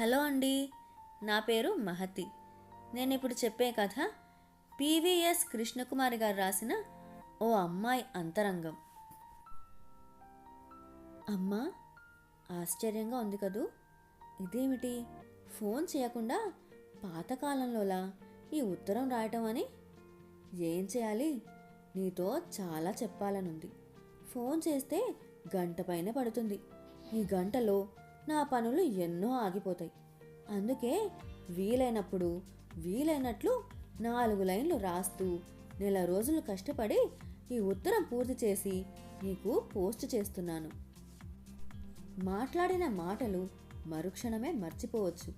Hello అండి నా పేరు మహతి. నేను ఇప్పుడు చెప్పే కథ పివిఎస్ కృష్ణకుమారి గారు రాసిన ఓ అమ్మాయి అంతరంగం. అమ్మా ఆశ్చర్యంగా ఉంది కదూ. ఇదేమిటి? ఫోన్ చేయకుండా పాతకాలంలోలా ఈ ఉత్తరం రాయటం అని? ఏం చేయాలి? నీతో చాలా చెప్పాలనుంది. ఫోన్ చేస్తే గంట పైన పడుతుంది. ఈ గంటలో నా పనులు ఎన్నో ఆగిపోతాయి. అందుకే వీలైనప్పుడు వీలైనట్లు నాలుగు లైన్లు రాస్తూ నెల రోజులు కష్టపడి ఈ ఉత్తరం పూర్తి చేసి నీకు పోస్ట్ చేస్తున్నాను. మాట్లాడిన మాటలు మరుక్షణమే మర్చిపోవచ్చు.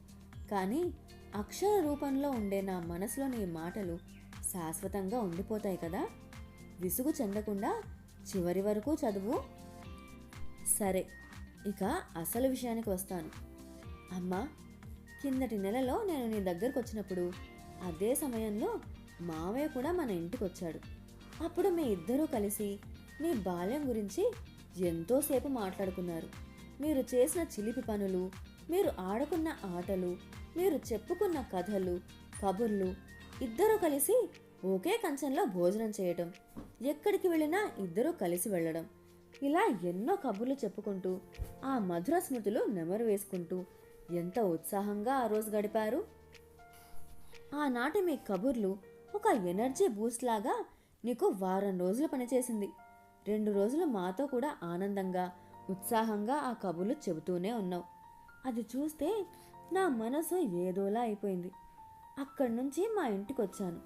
కానీ అక్షర రూపంలో ఉండే నా మనసులోని ఈ మాటలు శాశ్వతంగా ఉండిపోతాయి కదా? విసుగు చెందకుండా చివరి వరకు చదువు. సరే ఇక అసలు విషయానికి వస్తాను. అమ్మా కిందటి నెలలో నేను నీ దగ్గరకు వచ్చినప్పుడు అదే సమయంలో మావయ్య కూడా మన ఇంటికి వచ్చాడు అప్పుడు మీ ఇద్దరూ కలిసి మీ బాల్యం గురించి ఎంతోసేపు మాట్లాడుకున్నారు. మీరు చేసిన చిలిపి పనులు మీరు ఆడుకున్న ఆటలు మీరు చెప్పుకున్న కథలు కబుర్లు ఇద్దరూ కలిసి ఒకే కంచంలో భోజనం చేయటం ఎక్కడికి వెళ్ళినా ఇద్దరూ కలిసి వెళ్ళడం ఇలా ఎన్నో కబుర్లు చెప్పుకుంటూ ఆ మధుర స్మృతులు నెమరు వేసుకుంటూ ఎంత ఉత్సాహంగా ఆ రోజు గడిపారు. ఆనాటి మీ కబుర్లు ఒక ఎనర్జీ బూస్ట్ లాగా నీకు వారం రోజులు పనిచేసింది. రెండు రోజులు మాతో కూడా ఆనందంగా ఉత్సాహంగా ఆ కబుర్లు చెబుతూనే ఉన్నావు. అది చూస్తే నా మనసు ఏదోలా అయిపోయింది. అక్కడి నుంచి మా ఇంటికి వచ్చాను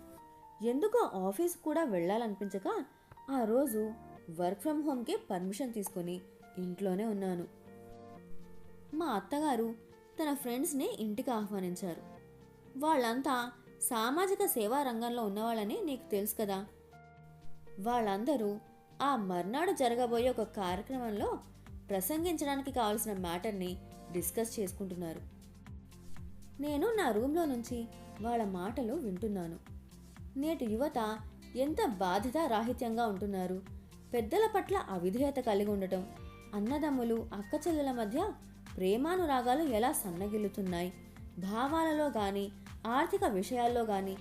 ఎందుకో ఆఫీస్ కూడా వెళ్ళాలనిపించక ఆ రోజు వర్క్ ఫ్రమ్ హోమ్కి పర్మిషన్ తీసుకొని ఇంట్లోనే ఉన్నాను. మా అత్తగారు తన ఫ్రెండ్స్ని ఇంటికి ఆహ్వానించారు. వాళ్ళంతా సామాజిక సేవా రంగంలో ఉన్నవాళ్ళని నీకు తెలుసు కదా. వాళ్ళందరూ ఆ మర్నాడు జరగబోయే ఒక కార్యక్రమంలో ప్రసంగించడానికి కావాల్సిన మ్యాటర్ని డిస్కస్ చేసుకుంటున్నారు. నేను నా రూమ్లో నుంచి వాళ్ళ మాటలు వింటున్నాను. నేటి యువత ఎంత బాధ్యత రాహిత్యంగా ఉంటున్నారు? పెద్దల పట్ల అవిధేయత కలిగి ఉండటం. అన్నదమ్ములు అక్కచెల్లెల మధ్య ప్రేమానురాగాలు ఎలా సన్నగిల్లుతున్నాయి? భావాలలో కానీ ఆర్థిక విషయాల్లో కానీ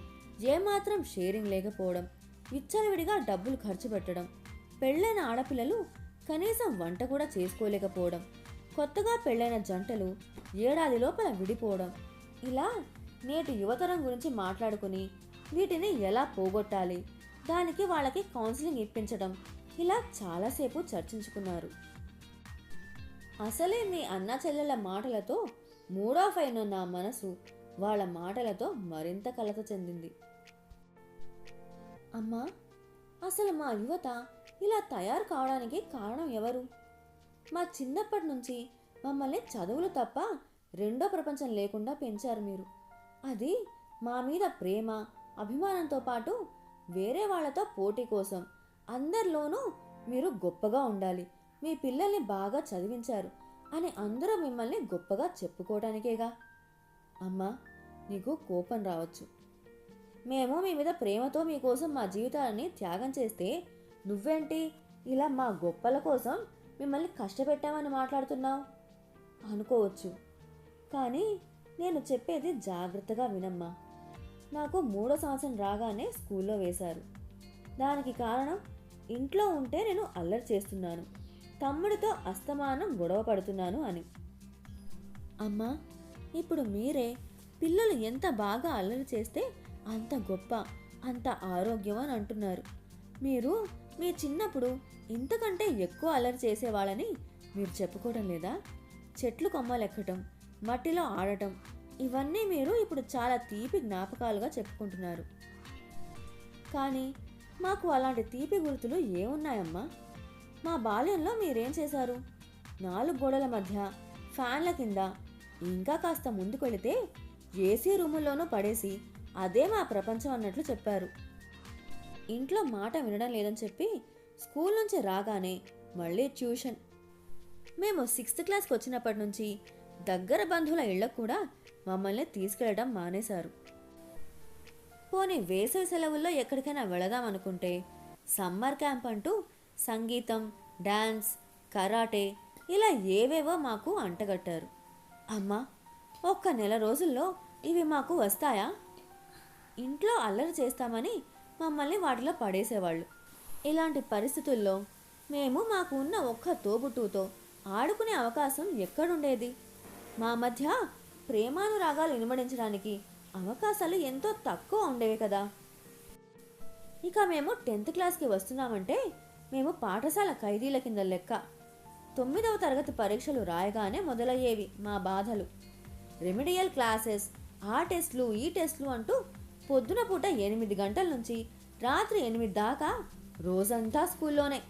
ఏమాత్రం షేరింగ్ లేకపోవడం విచ్చలవిడిగా డబ్బులు ఖర్చు పెట్టడం పెళ్ళైన ఆడపిల్లలు కనీసం వంట కూడా చేసుకోలేకపోవడం కొత్తగా పెళ్ళైన జంటలు ఏడాది లోపల విడిపోవడం ఇలా నేటి యువతరం గురించి మాట్లాడుకుని వీటిని ఎలా పోగొట్టాలి? దానికి వాళ్ళకి కౌన్సిలింగ్ ఇప్పించడం ఇలా చాలాసేపు చర్చించుకున్నారు. అసలే మీ అన్న చెల్లెల మాటలతో మూడాఫ్ అయిన నా మనసు. వాళ్ళ మాటలతో మరింత కలత చెందింది. అమ్మా అసలు మా యువత ఇలా తయారు కావడానికి కారణం ఎవరు? మా చిన్నప్పటి నుంచి మమ్మల్ని చదువులు తప్ప రెండో ప్రపంచం లేకుండా పెంచారు మీరు. అది మా మీద ప్రేమ అభిమానంతో పాటు వేరే వాళ్ళతో పోటీ కోసం అందరిలోనూ మీరు గొప్పగా ఉండాలి. మీ పిల్లల్ని బాగా చదివించారు అని అందరూ మిమ్మల్ని గొప్పగా చెప్పుకోవడానికేగా? అమ్మా నీకు కోపం రావచ్చు. మేము మీ మీద ప్రేమతో మీకోసం మా జీవితాలని త్యాగం చేస్తే నువ్వేంటి ఇలా మా గొప్పల కోసం మిమ్మల్ని కష్టపెట్టామని మాట్లాడుతున్నావు? అనుకోవచ్చు. కానీ నేను చెప్పేది జాగ్రత్తగా వినమ్మా. నాకు మూడో సంవత్సరం రాగానే స్కూల్లో వేశారు. దానికి కారణం ఇంట్లో ఉంటే నేను అల్లరి చేస్తున్నాను. తమ్ముడితో అస్తమానం గొడవ పడుతున్నాను అని. అమ్మా ఇప్పుడు మీరే పిల్లలు ఎంత బాగా అల్లరి చేస్తే అంత గొప్ప అంత ఆరోగ్యం అని అంటున్నారు. మీరు మీ చిన్నప్పుడు ఇంతకంటే ఎక్కువ అల్లరి చేసేవాళ్ళని మీరు చెప్పుకోవడం లేదా? చెట్లు కొమ్మలెక్కటం మట్టిలో ఆడటం ఇవన్నీ మీరు ఇప్పుడు చాలా తీపి జ్ఞాపకాలుగా చెప్పుకుంటున్నారు. కానీ మాకు అలాంటి తీపి గుర్తులు ఏమున్నాయమ్మా? మా బాల్యంలో మీరేం చేశారు? నాలుగు గోడల మధ్య ఫ్యాన్ల కింద ఇంకా కాస్త ముందుకు వెళితే ఏసీ రూముల్లోనూ పడేసి అదే మా ప్రపంచం అన్నట్లు చెప్పారు. ఇంట్లో మాట వినడం లేదని చెప్పి స్కూల్ నుంచి రాగానే మళ్ళీ ట్యూషన్. మేము సిక్స్త్ క్లాస్కి వచ్చినప్పటి నుంచి దగ్గర బంధువుల ఇళ్ళకు కూడా మమ్మల్ని తీసుకెళ్ళడం మానేశారు. పోనీ వేసవి సెలవుల్లో ఎక్కడికైనా వెళదాం అనుకుంటే? సమ్మర్ క్యాంప్ అంటూ సంగీతం డ్యాన్స్ కరాటే ఇలా ఏవేవో మాకు అంటగట్టారు. అమ్మా ఒక్క నెల రోజుల్లో ఇవి మాకు వస్తాయా? ఇంట్లో అల్లరి చేస్తామని మమ్మల్ని వాటిలో పడేసేవాళ్ళు. ఇలాంటి పరిస్థితుల్లో మేము మాకు ఉన్న ఒక్క తోబుట్టుతో ఆడుకునే అవకాశం ఎక్కడుండేది? మా మధ్య ప్రేమానురాగాలు ఇనుమడించడానికి అవకాశాలు ఎంతో తక్కువ ఉండేవి కదా. ఇక మేము టెన్త్ క్లాస్కి వస్తున్నామంటే మేము పాఠశాల ఖైదీల కింద లెక్క. తొమ్మిదవ తరగతి పరీక్షలు రాయగానే మొదలయ్యేవి మా బాధలు. రెమిడియల్ క్లాసెస్ ఆ టెస్ట్లు ఈ టెస్ట్లు అంటూ పొద్దున పూట ఎనిమిది గంటల నుంచి రాత్రి ఎనిమిది దాకా రోజంతా స్కూల్లోనే.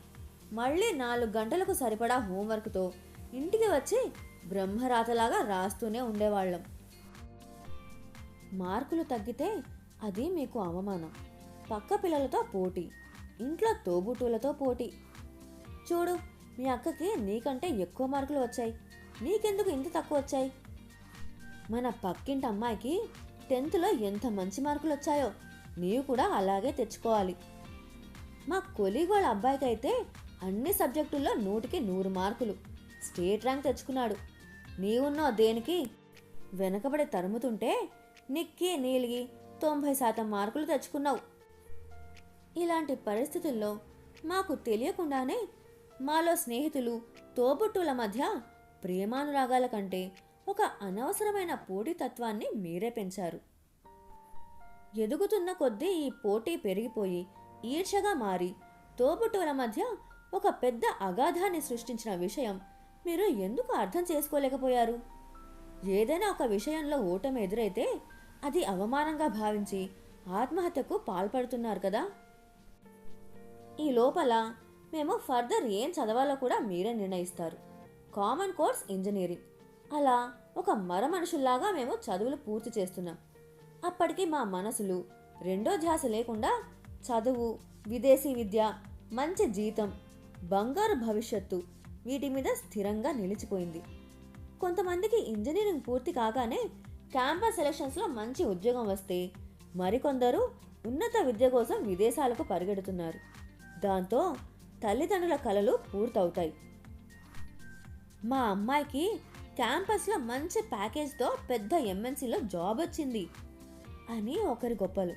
మళ్ళీ నాలుగు గంటలకు సరిపడా హోంవర్క్తో ఇంటికి వచ్చి బ్రహ్మరాతలాగా రాస్తూనే ఉండేవాళ్ళం. మార్కులు తగ్గితే అది మీకు అవమానం. పక్క పిల్లలతో పోటీ ఇంట్లో తోబుట్టులతో పోటీ. చూడు మీ అక్కకి నీకంటే ఎక్కువ మార్కులు వచ్చాయి. నీకెందుకు ఇంత తక్కువ వచ్చాయి? మన పక్కింటి అమ్మాయికి టెన్త్లో ఎంత మంచి మార్కులు వచ్చాయో నీవు కూడా అలాగే తెచ్చుకోవాలి. మా కొలీగ్ వాళ్ళ అబ్బాయికి అయితే అన్ని సబ్జెక్టుల్లో నూటికి నూరు మార్కులు. స్టేట్ ర్యాంక్ తెచ్చుకున్నాడు. నీవున్నో దేనికి? వెనకబడి తరుముతుంటే నిక్కి నీలిగి తొంభై శాతం మార్కులు తెచ్చుకున్నావు. ఇలాంటి పరిస్థితుల్లో మాకు తెలియకుండానే మాలో స్నేహితులు తోబుట్టుల మధ్య ప్రేమానురాగాల కంటే ఒక అనవసరమైన పోటీతత్వాన్ని మీరే పెంచారు. ఎదుగుతున్న కొద్దీ ఈ పోటీ పెరిగిపోయి ఈర్షగా మారి తోబుట్టుల మధ్య ఒక పెద్ద అగాధాన్ని సృష్టించిన విషయం మీరు ఎందుకు అర్థం చేసుకోలేకపోయారు? ఏదైనా ఒక విషయంలో ఓటమి ఎదురైతే అది అవమానంగా భావించి ఆత్మహత్యకు పాల్పడుతున్నారు కదా? ఈ లోపల మేము ఫర్దర్ ఏం చదవాలో కూడా మీరే నిర్ణయిస్తారు. Common course engineering. అలా ఒక మర మనుషుల్లాగా మేము చదువులు పూర్తి చేస్తున్నాం. అప్పటికి మా మనసులు రెండో ధ్యాస లేకుండా చదువు విదేశీ విద్య మంచి జీతం బంగారు భవిష్యత్తు వీటి మీద స్థిరంగా నిలిచిపోయింది. కొంతమందికి ఇంజనీరింగ్ పూర్తి కాగానే క్యాంపస్ సెలక్షన్స్లో మంచి ఉద్యోగం వస్తే మరికొందరు ఉన్నత విద్య కోసం విదేశాలకు పరిగెడుతున్నారు. దాంతో తల్లిదండ్రుల కలలు పూర్తవుతాయి. మా అమ్మాయికి క్యాంపస్లో మంచి ప్యాకేజ్తో పెద్ద ఎంఎన్సీలో జాబ్ వచ్చింది అని ఒకరి గొప్పలు.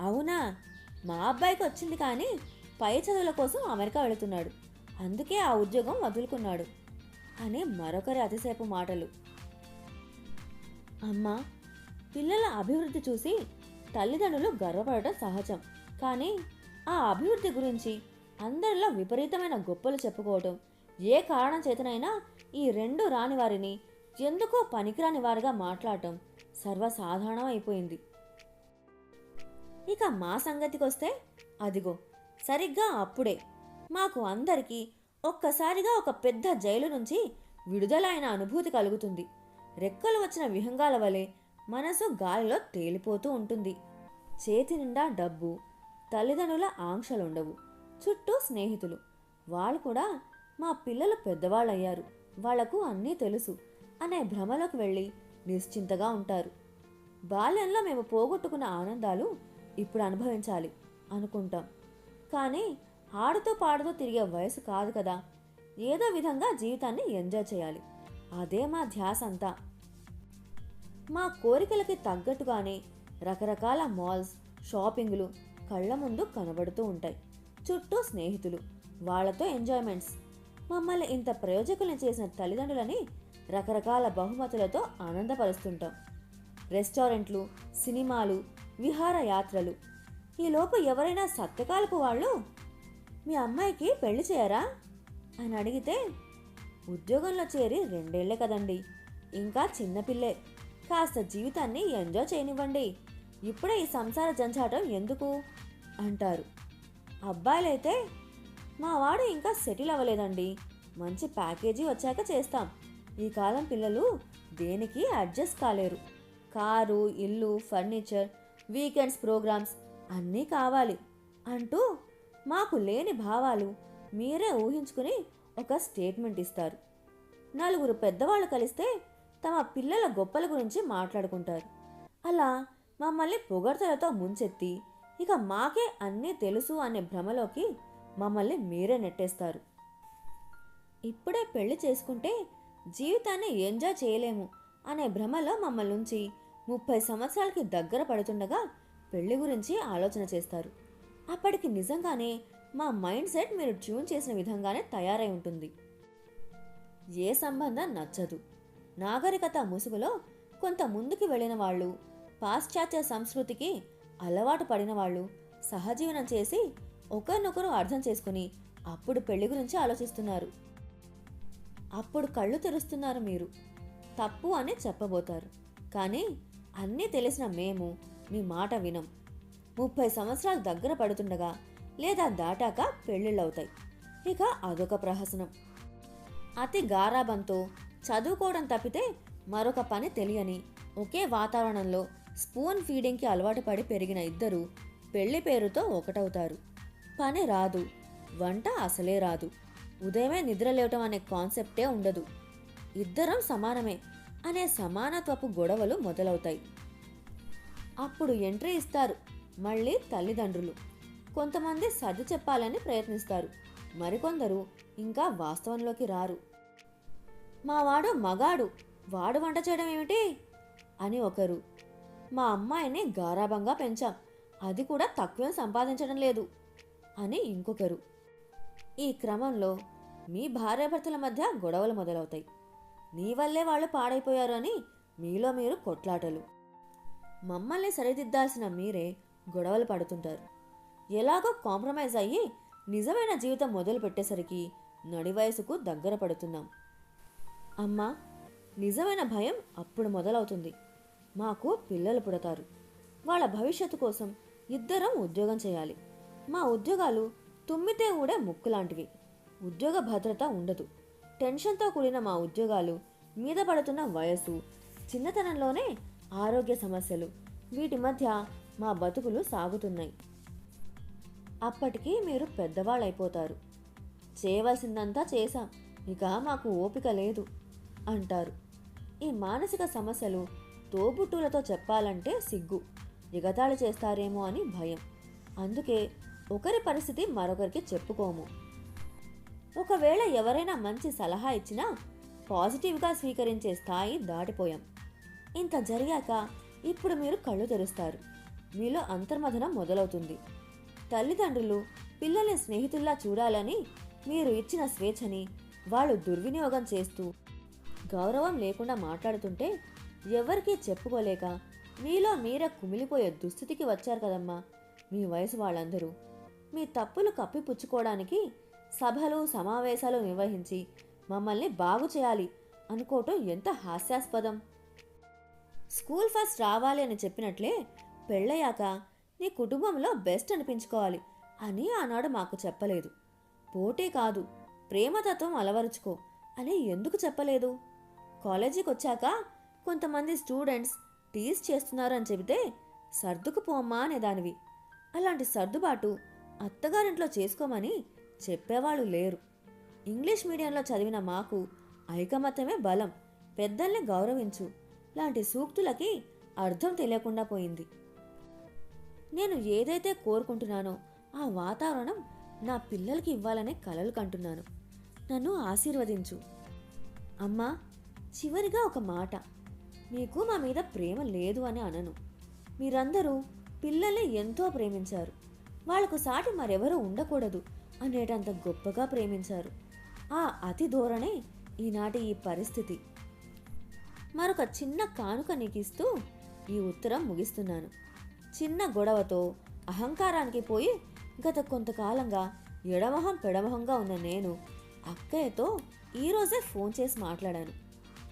అవునా? మా అబ్బాయికి వచ్చింది కానీ పై చదువుల కోసం అమెరికా వెళుతున్నాడు. అందుకే ఆ ఉద్యోగం వదులుకున్నాడు. అని మరొకరి అతిసేపు మాటలు. అమ్మా పిల్లల అభివృద్ధి చూసి తల్లిదండ్రులు గర్వపడటం సహజం. కానీ ఆ అభివృద్ధి గురించి అందరిలో విపరీతమైన గొప్పలు చెప్పుకోవటం ఏ కారణం చేతనైనా ఈ రెండు రాని వారిని ఎందుకో పనికిరాని వారిగా మాట్లాడటం సర్వసాధారణం అయిపోయింది ఇక మా సంగతికొస్తే అదిగో సరిగ్గా అప్పుడే మాకు అందరికీ ఒక్కసారిగా ఒక పెద్ద జైలు నుంచి విడుదలైన అనుభూతి కలుగుతుంది. రెక్కలు వచ్చిన విహంగాల వలె మనసు గాలిలో తేలిపోతూ ఉంటుంది. చేతి నిండా డబ్బు తల్లిదండ్రుల ఆంక్షలుండవు. చుట్టూ స్నేహితులు. వాళ్ళు కూడా మా పిల్లలు పెద్దవాళ్ళయ్యారు. వాళ్ళకు అన్నీ తెలుసు అనే భ్రమలోకి వెళ్ళి నిశ్చింతగా ఉంటారు. బాల్యంలో మేము పోగొట్టుకున్న ఆనందాలు ఇప్పుడు అనుభవించాలి అనుకుంటాం. కానీ ఆడుతూ పాడుతూ తిరిగే వయసు కాదు కదా. ఏదో విధంగా జీవితాన్ని ఎంజాయ్ చేయాలి. అదే మా ధ్యాస అంతా మా కోరికలకి తగ్గట్టుగానే రకరకాల మాల్స్ షాపింగ్లు కళ్ళ ముందు కనబడుతూ ఉంటాయి. చుట్టూ స్నేహితులు వాళ్ళతో ఎంజాయ్మెంట్స్. మమ్మల్ని ఇంత ప్రయోజకులను చేసిన తల్లిదండ్రులని రకరకాల బహుమతులతో ఆనందపరుస్తుంటాం. రెస్టారెంట్లు సినిమాలు విహారయాత్రలు ఈలోపు ఎవరైనా సత్యకాలపు వాళ్ళు మీ అమ్మాయికి పెళ్ళి చేయరా? అని అడిగితే ఉద్యోగంలో చేరి రెండేళ్ళే కదండి. ఇంకా చిన్నపిల్లే కాస్త జీవితాన్ని ఎంజాయ్ చేయనివ్వండి. ఇప్పుడే ఈ సంసార జంజాటం ఎందుకు? అంటారు. అబ్బాయిలైతే మా వాడు ఇంకా సెటిల్ అవ్వలేదండి. మంచి ప్యాకేజీ వచ్చాక చేస్తాం. ఈ కాలం పిల్లలు దేనికి అడ్జస్ట్ కాలేరు. కారు ఇల్లు ఫర్నిచర్ వీకెండ్స్ ప్రోగ్రామ్స్ అన్నీ కావాలి అంటూ మాకు లేని భావాలు మీరే ఊహించుకుని ఒక స్టేట్మెంట్ ఇస్తారు. నలుగురు పెద్దవాళ్ళు కలిస్తే తమ పిల్లల గొప్పల గురించి మాట్లాడుకుంటారు. అలా మమ్మల్ని పొగడ్తలతో ముంచెత్తి ఇక మాకే అన్నీ తెలుసు అనే భ్రమలోకి మమ్మల్ని మీరే నెట్టేస్తారు. ఇప్పుడే పెళ్ళి చేసుకుంటే జీవితాన్ని ఎంజాయ్ చేయలేము అనే భ్రమలో మమ్మల్ని ఉంచి ముప్పై సంవత్సరాలకి దగ్గర పడుతుండగా పెళ్ళి గురించి ఆలోచన చేస్తారు. అప్పటికి నిజంగానే మా మైండ్ సెట్ మీరు ట్యూన్ చేసిన విధంగానే తయారై ఉంటుంది. ఏ సంబంధం నచ్చదు. నాగరికత ముసుగులో కొంత ముందుకు వెళ్ళిన వాళ్ళు పాశ్చాత్య సంస్కృతికి అలవాటు పడిన వాళ్ళు సహజీవనం చేసి ఒకరినొకరు అర్థం చేసుకుని అప్పుడు పెళ్ళి గురించి ఆలోచిస్తున్నారు. అప్పుడు కళ్ళు తెరుస్తున్నారు మీరు. తప్పు అని చెప్పబోతారు. కానీ అన్నీ తెలిసిన మేము మీ మాట వినం. ముప్పై సంవత్సరాలు దగ్గర పడుతుండగా లేదా దాటాక పెళ్ళిళ్ళవుతాయి. ఇక అదొక ప్రహసనం. అతి గారాబంతో చదువుకోవడం తప్పితే మరొక పని తెలియని. ఒకే వాతావరణంలో స్పూన్ ఫీడింగ్కి అలవాటు పడి పెరిగిన ఇద్దరు పెళ్ళి పేరుతో ఒకటవుతారు. పని రాదు. వంట అసలే రాదు. ఉదయమే నిద్ర లేవటం అనే కాన్సెప్టే ఉండదు. ఇద్దరం సమానమే అనే సమానత్వపు గొడవలు మొదలవుతాయి. అప్పుడు ఎంట్రీ ఇస్తారు మళ్ళీ తల్లిదండ్రులు. కొంతమంది సర్ది చెప్పాలని ప్రయత్నిస్తారు. మరికొందరు ఇంకా వాస్తవంలోకి రారు. మా వాడు మగాడు వాడు వంట చేయడం ఏమిటి? అని ఒకరు. మా అమ్మాయిని గారాబంగా పెంచాం. అది కూడా తక్కువేం సంపాదించడం లేదు అని ఇంకొకరు. ఈ క్రమంలో మీ భార్యాభర్తల మధ్య గొడవలు మొదలవుతాయి. నీ వల్లే వాళ్ళు పాడైపోయారు అని మీలో మీరు కొట్లాటలు. మమ్మల్ని సరిదిద్దాల్సిన మీరే గొడవలు పడుతుంటారు. ఎలాగో కాంప్రమైజ్ అయ్యి నిజమైన జీవితం మొదలు పెట్టేసరికి నడి వయసుకు దగ్గర పడుతున్నాం. అమ్మా నిజమైన భయం అప్పుడు మొదలవుతుంది. మాకు పిల్లలు పుడతారు. వాళ్ళ భవిష్యత్తు కోసం ఇద్దరం ఉద్యోగం చేయాలి. మా ఉద్యోగాలు తుమ్మితే ఊడే ముక్కు లాంటివి ఉద్యోగ భద్రత ఉండదు. టెన్షన్తో కూడిన మా ఉద్యోగాలు మీద పడుతున్న వయసు చిన్నతనంలోనే ఆరోగ్య సమస్యలు వీటి మధ్య మా బతుకులు సాగుతున్నాయి. అప్పటికి మీరు పెద్దవాళ్ళైపోతారు. చేయవలసిందంతా చేశాం. ఇక మాకు ఓపిక లేదు. అంటారు. ఈ మానసిక సమస్యలు తోబుట్టులతో చెప్పాలంటే సిగ్గు. ఎగతాళి చేస్తారేమో అని భయం. అందుకే ఒకరి పరిస్థితి మరొకరికి చెప్పుకోము. ఒకవేళ ఎవరైనా మంచి సలహా ఇచ్చినా పాజిటివ్గా స్వీకరించే స్థాయి దాటిపోయాం. ఇంత జరిగాక ఇప్పుడు మీరు కళ్ళు తెరుస్తారు. మీలో అంతర్మథనం మొదలవుతుంది. తల్లిదండ్రులు పిల్లల్ని స్నేహితుల్లా చూడాలని మీరు ఇచ్చిన స్వేచ్ఛని వాళ్ళు దుర్వినియోగం చేస్తూ గౌరవం లేకుండా మాట్లాడుతుంటే ఎవరికీ చెప్పుకోలేక మీలో మీరే కుమిలిపోయే దుస్థితికి వచ్చారు కదమ్మా. మీ వయసు వాళ్ళందరూ. మీ తప్పులు కప్పిపుచ్చుకోవడానికి సభలు సమావేశాలు నిర్వహించి మమ్మల్ని బాగు చేయాలి అనుకోవటం ఎంత హాస్యాస్పదం. స్కూల్ ఫస్ట్ రావాలి అని చెప్పినట్లే పెళ్ళయ్యాక నీ కుటుంబంలో బెస్ట్ అనిపించుకోవాలి అని ఆనాడు మాకు చెప్పలేదు. పోటీ కాదు ప్రేమతత్వం అలవరుచుకో అని ఎందుకు చెప్పలేదు? కాలేజీకి వచ్చాక కొంతమంది స్టూడెంట్స్ టీజ్ చేస్తున్నారు అని చెబితే సర్దుకుపోమ్మా అనేదానివి. అలాంటి సర్దుబాటు అత్తగారింట్లో చేసుకోమని చెప్పేవాళ్ళు లేరు. ఇంగ్లీష్ మీడియంలో చదివిన మాకు ఐకమత్యమే బలం పెద్దల్ని గౌరవించు లాంటి సూక్తులకి అర్థం తెలియకుండా పోయింది. నేను ఏదైతే కోరుకుంటున్నానో ఆ వాతావరణం నా పిల్లలకి ఇవ్వాలనే కలలు కంటున్నాను. నన్ను ఆశీర్వదించు. అమ్మా చివరిగా ఒక మాట. మీకు మా మీద ప్రేమ లేదు అని అనను. మీరందరూ పిల్లల్ని ఎంతో ప్రేమించారు. వాళ్ళకు సాటి మరెవరూ ఉండకూడదు అనేటంత గొప్పగా ప్రేమించారు. ఆ అతి ధోరణే ఈనాటి ఈ పరిస్థితి. మరొక చిన్న కానుక నీకు ఇస్తూ ఈ ఉత్తరం ముగిస్తున్నాను. చిన్న గొడవతో అహంకారానికి పోయి గత కొంతకాలంగా ఎడమహం పెడమహంగా ఉన్న నేను అక్కయ్యతో ఈరోజే ఫోన్ చేసి మాట్లాడాను.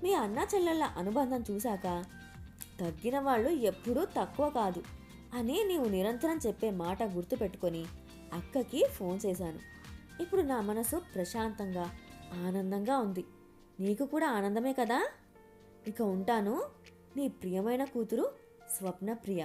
మీ అన్న చెల్లెళ్ళ అనుబంధం చూశాక తగ్గిన వాళ్ళు ఎప్పుడూ తక్కువ కాదు అని నీవు నిరంతరం చెప్పే మాట గుర్తుపెట్టుకొని అక్కకి ఫోన్ చేశాను. ఇప్పుడు నా మనసు ప్రశాంతంగా ఆనందంగా ఉంది. నీకు కూడా ఆనందమే కదా? ఇక ఉంటాను. నీ ప్రియమైన కూతురు స్వప్న ప్రియ